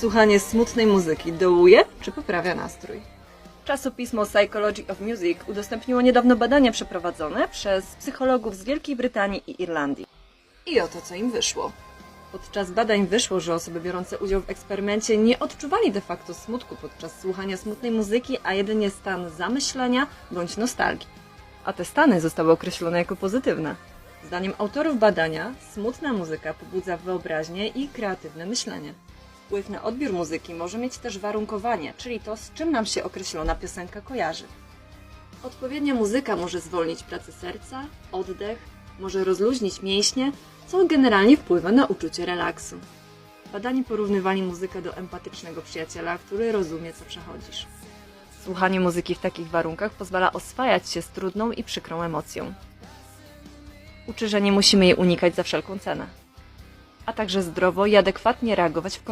Słuchanie smutnej muzyki dołuje czy poprawia nastrój? Czasopismo Psychology of Music udostępniło niedawno badania przeprowadzone przez psychologów z Wielkiej Brytanii i Irlandii. I oto co im wyszło. Podczas badań wyszło, że osoby biorące udział w eksperymencie nie odczuwali de facto smutku podczas słuchania smutnej muzyki, a jedynie stan zamyślenia bądź nostalgii. A te stany zostały określone jako pozytywne. Zdaniem autorów badania, smutna muzyka pobudza wyobraźnię i kreatywne myślenie. Wpływ na odbiór muzyki może mieć też warunkowanie, czyli to, z czym nam się określona piosenka kojarzy. Odpowiednia muzyka może zwolnić pracę serca, oddech, może rozluźnić mięśnie, co generalnie wpływa na uczucie relaksu. Badani porównywali muzykę do empatycznego przyjaciela, który rozumie, co przechodzisz. Słuchanie muzyki w takich warunkach pozwala oswajać się z trudną i przykrą emocją. Uczy, że nie musimy jej unikać za wszelką cenę, a także zdrowo i adekwatnie reagować w